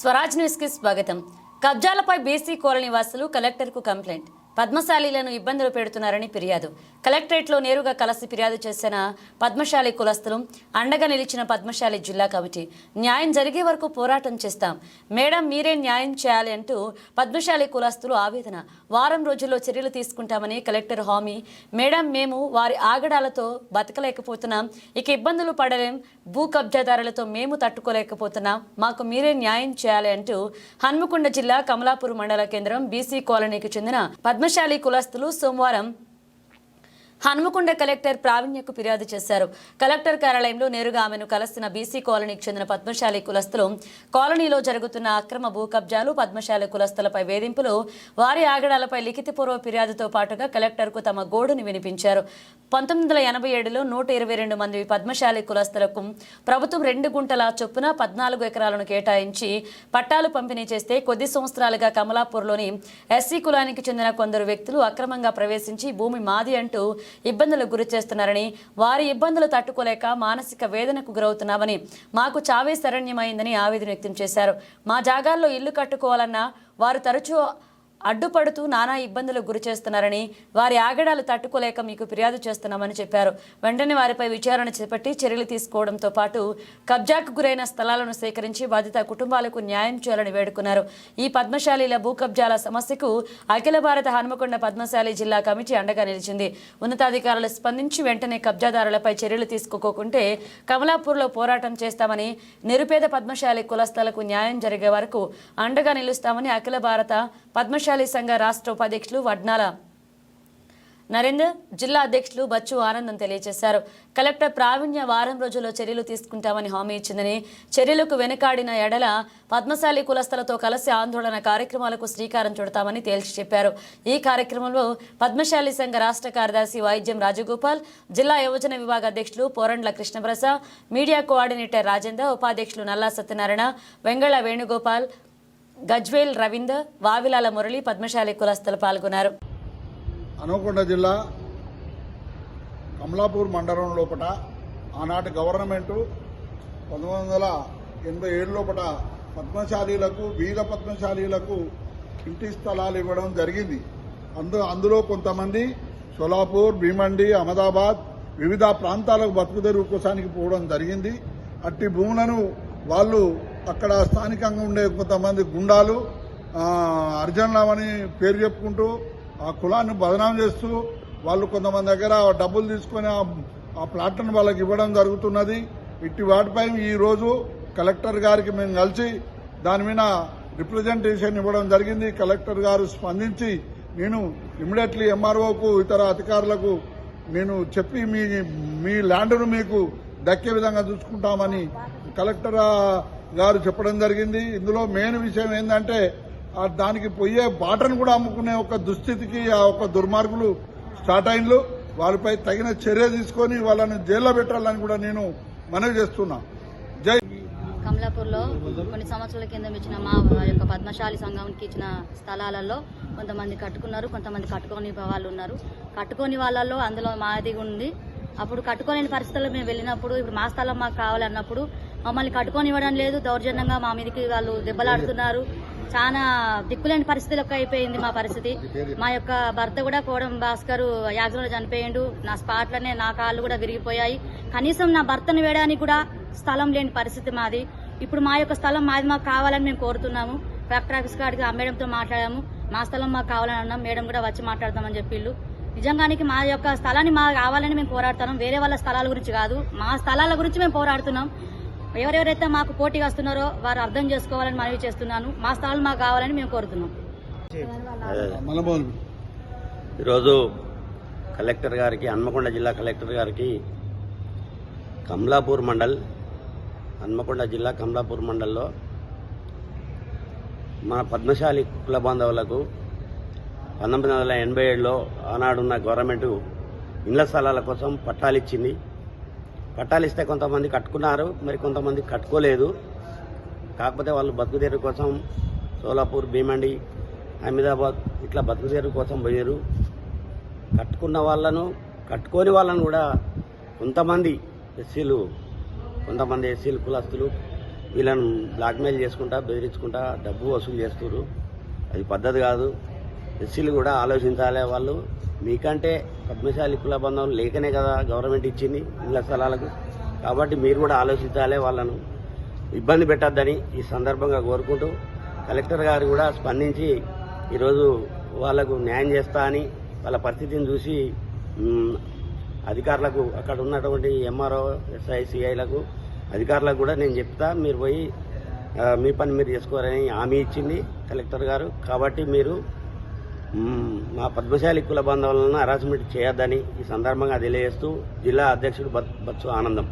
స్వరాజ్ న్యూస్కి స్వాగతం. కబ్జాలపై బీసీ కాలనీ వాసులు కలెక్టర్కు కంప్లైంట్. పద్మశాలీలను ఇబ్బందులు పెడుతున్నారని ఫిర్యాదు. కలెక్టరేట్లో నేరుగా కలిసి ఫిర్యాదు చేసిన పద్మశాలి కులస్తులు అండగా నిలిచిన పద్మశాలి జిల్లా కమిటీ న్యాయం జరిగే వరకు పోరాటం చేస్తాం. మేడం మీరే న్యాయం చేయాలి అంటూ పద్మశాలి కులస్తులు ఆవేదన. వారం రోజుల్లో చర్యలు తీసుకుంటామని కలెక్టర్ హామీ. మేడం మేము వారి ఆగడాలతో బతకలేకపోతున్నాం. ఇక ఇబ్బందులు పడలేం. భూ కబ్జాదారులతో మేము తట్టుకోలేకపోతున్నాం. మాకు మీరే న్యాయం చేయాలి అంటూ హన్మకొండ జిల్లా కమలాపూర్ మండల కేంద్రం బీసీ కాలనీకి చెందిన పద్మ పద్మశాలి కులస్తులు సోమవారం హనుమకొండ కలెక్టర్ ప్రావీణ్యకు ఫిర్యాదు చేశారు. కలెక్టర్ కార్యాలయంలో నేరుగా ఆమెను కలుస్తున్న బీసీ కాలనీకి చెందిన పద్మశాలి కులస్తులు కాలనీలో జరుగుతున్న అక్రమ భూ కబ్జాలు పద్మశాలి కులస్తులపై వేధింపులు వారి ఆగడాలపై లిఖితపూర్వ ఫిర్యాదుతో పాటుగా కలెక్టర్కు తమ గోడుని వినిపించారు. పంతొమ్మిది వందల ఎనభై ఏడులో నూట ఇరవై రెండు మంది పద్మశాలి కులస్తులకు ప్రభుత్వం రెండు గుంటల చొప్పున పద్నాలుగు ఎకరాలను కేటాయించి పట్టాలు పంపిణీ చేస్తే కొద్ది సంవత్సరాలుగా కమలాపూర్లోని ఎస్సీ కులానికి చెందిన కొందరు వ్యక్తులు అక్రమంగా ప్రవేశించి భూమి మాది అంటూ ఇబ్బందులకు గురి చేస్తున్నారని వారి ఇబ్బందులు తట్టుకోలేక మానసిక వేదనకు గురవుతున్నామని మాకు చావే శరణ్యమైందని ఆవేదన వ్యక్తం చేశారు. మా జాగాల్లో ఇల్లు కట్టుకోవాలన్నా వారు తరచూ అడ్డుపడుతూ నానా ఇబ్బందులకు గురి చేస్తున్నారని వారి ఆగడాలు తట్టుకోలేక మీకు ఫిర్యాదు చేస్తున్నామని చెప్పారు. వెంటనే వారిపై విచారణ చేపట్టి చర్యలు తీసుకోవడంతో పాటు కబ్జాకు గురైన స్థలాలను సేకరించి బాధిత కుటుంబాలకు న్యాయం చేయాలని వేడుకున్నారు. ఈ పద్మశాలీల భూ కబ్జాల సమస్యకు అఖిల భారత హనుమకొండ పద్మశాలి జిల్లా కమిటీ అండగా నిలిచింది. ఉన్నతాధికారులు స్పందించి వెంటనే కబ్జాదారులపై చర్యలు తీసుకోకుంటే కమలాపూర్లో పోరాటం చేస్తామని నిరుపేద పద్మశాలి కులస్థలకు న్యాయం జరిగే వరకు అండగా నిలుస్తామని అఖిల భారత పద్మశాలి సంఘ రాష్ట్ర ఉపాధ్యక్షులు వడ్నాల నరేందర్ జిల్లా అధ్యక్షులు బచ్చు ఆనందం తెలియజేశారు. కలెక్టర్ ప్రావీణ్య వారం రోజుల్లో చర్యలు తీసుకుంటామని హామీ ఇచ్చిందని చర్యలకు వెనుకాడిన ఎడల పద్మశాలి కులస్థలతో కలిసి ఆందోళన కార్యక్రమాలకు శ్రీకారం చుడతామని తేల్చి చెప్పారు. ఈ కార్యక్రమంలో పద్మశాలి సంఘ రాష్ట్ర కార్యదర్శి వైద్యం రాజగోపాల్ జిల్లా యువజన విభాగ అధ్యక్షులు పోరండ్ల కృష్ణప్రసాద్ మీడియా కోఆర్డినేటర్ రాజేందర్ ఉపాధ్యక్షులు నల్లా సత్యనారాయణ వెంగళ వేణుగోపాల్ గజ్వేల్ రవీందర్ వావిలాల మురళి పద్మశాలి కులస్తులు పాల్గొన్నారు. హనుమకొండ జిల్లా కమలాపూర్ మండలం లోపల ఆనాటి గవర్నమెంటు పంతొమ్మిది వందల ఎనభై ఏడు లోపల పద్మశాలీలకు వీర పద్మశాలీలకు ఇంటి స్థలాలు ఇవ్వడం జరిగింది. అందు అందులో కొంతమంది సోలాపూర్ భీమండి అహ్మదాబాద్ వివిధ ప్రాంతాలకు బతుకుదెరువు కోసానికి పోవడం జరిగింది. అట్టి భూములను వాళ్ళు అక్కడ స్థానికంగా ఉండే కొంతమంది గుండాలు ఆ, అర్జన్లామని పేరు చెప్పుకుంటూ ఆ కులాన్ని బదనాం చేస్తూ వాళ్ళు కొంతమంది దగ్గర డబ్బులు తీసుకొని ఆ- ఆ ప్లాట్లను వాళ్ళకి ఇవ్వడం జరుగుతున్నది. ఇట్టి వాటిపై ఈరోజు కలెక్టర్ గారికి మేము కలిసి దాని మీద రిప్రజెంటేషన్ ఇవ్వడం జరిగింది. కలెక్టర్ గారు స్పందించి నేను ఇమ్మీడియట్లీ ఎంఆర్ఓకు ఇతర అధికారులకు నేను చెప్పి మీ మీ ల్యాండ్ను మీకు దక్కే విధంగా చూసుకుంటామని కలెక్టర్ గారు చెప్పడం జరిగింది. ఇందులో మెయిన్ విషయం ఏంటంటే దానికి పోయే బాటను కూడా అమ్ముకునే ఒక దుస్థితికి ఆ ఒక దుర్మార్గులు స్టార్ట్ అయినలు వారిపై తగిన చర్య తీసుకొని వాళ్ళని జైల్లో పెట్టాలని కూడా నేను మనవి చేస్తున్నా. జై కమలాపూర్లో కొన్ని సంవత్సరాల కింద ఇచ్చిన మా యొక్క పద్మశాలి సంఘంకి ఇచ్చిన స్థలాలలో కొంతమంది కట్టుకున్నారు కొంతమంది కట్టుకోని వాళ్ళు ఉన్నారు. కట్టుకోని వాళ్ళల్లో అందులో మాది ఉంది. అప్పుడు కట్టుకోలేని పరిస్థితుల్లో మేము వెళ్ళినప్పుడు ఇప్పుడు మా స్థలం మాకు కావాలన్నప్పుడు మమ్మల్ని కట్టుకొని ఇవ్వడం లేదు. దౌర్జన్యంగా మా మీదకి వాళ్ళు దెబ్బలాడుతున్నారు. చాలా దిక్కులేని పరిస్థితులకు అయిపోయింది మా పరిస్థితి. మా యొక్క భర్త కూడా కోడం భాస్కర్ యాక్సిడెంట్ చనిపోయిండు. నా స్పాట్లోనే నా కాళ్ళు కూడా విరిగిపోయాయి. కనీసం నా భర్తను వేయడానికి కూడా స్థలం లేని పరిస్థితి మాది. ఇప్పుడు మా యొక్క స్థలం మాది మాకు కావాలని మేము కోరుతున్నాము. ఫ్యాక్టరీ ఆఫీస్ కాడికి ఆ మేడంతో మాట్లాడాము. మా స్థలం మాకు కావాలని అన్నాం. మేడం కూడా వచ్చి మాట్లాడదామని చెప్పిళ్ళు. నిజంగానికి మా యొక్క స్థలాన్ని మాకు కావాలని మేము పోరాడుతున్నాం. వేరే వాళ్ళ స్థలాల గురించి కాదు. మా స్థలాల గురించి మేము పోరాడుతున్నాం. ఎవరెవరైతే మాకు పోటీగా వస్తున్నారో వారు అర్థం చేసుకోవాలని మనవి చేస్తున్నాను. మా స్థలాలు మాకు కావాలని మేము కోరుతున్నాం. మలబోల్. ఈరోజు కలెక్టర్ గారికి హన్మకొండ జిల్లా కలెక్టర్ గారికి కమలాపూర్ మండల్ హన్మకొండ జిల్లా కమలాపూర్ మండల్లో మన పద్మశాలి కుల బాంధవులకు పంతొమ్మిది వందల ఎనభై ఏడులో ఆనాడున్న గవర్నమెంట్ ఇళ్ళ స్థలాల కోసం పట్టాలు ఇచ్చింది పట్టాలు ఇస్తే కొంతమంది కట్టుకున్నారు మరి కొంతమంది కట్టుకోలేదు. కాకపోతే వాళ్ళు బతుకుదేరు కోసం సోలాపూర్ భీమండి అహ్మదాబాద్ ఇట్లా బతుకుదేరు కోసం పోయారు కట్టుకున్న వాళ్ళను కట్టుకోని వాళ్ళను కూడా కొంతమంది ఎస్సీలు కొంతమంది ఎస్సీలు కులస్తులు వీళ్ళను బ్లాక్మెయిల్ చేసుకుంటా బెదిరించుకుంటా డబ్బు వసూలు చేస్తున్నారు అది పద్ధతి కాదు. ఎస్సీలు కూడా ఆలోచించాలి వాళ్ళు. మీకంటే పద్మశాలి కుల బంధం లేకనే కదా గవర్నమెంట్ ఇచ్చింది ఇళ్ళ స్థలాలకు. కాబట్టి మీరు కూడా ఆలోచించాలి వాళ్ళను. ఇబ్బంది పెట్టద్దని ఈ సందర్భంగా కోరుకుంటూ కలెక్టర్ గారు కూడా స్పందించి ఈరోజు వాళ్ళకు న్యాయం చేస్తా అని వాళ్ళ పరిస్థితిని చూసి అధికారులకు అక్కడ ఉన్నటువంటి ఎంఆర్ఓ ఎస్ఐ సిఐలకు అధికారులకు కూడా నేను చెప్తా మీరు పోయి మీ పని మీరు చేసుకోరని హామీ ఇచ్చింది కలెక్టర్ గారు. కాబట్టి మీరు మా పద్మశాలి కుల బంధువులను హరాస్మెంట్ చేయొద్దని ఈ సందర్భంగా తెలియజేస్తూ జిల్లా అధ్యక్షుడు బత్- బత్సు ఆనందం.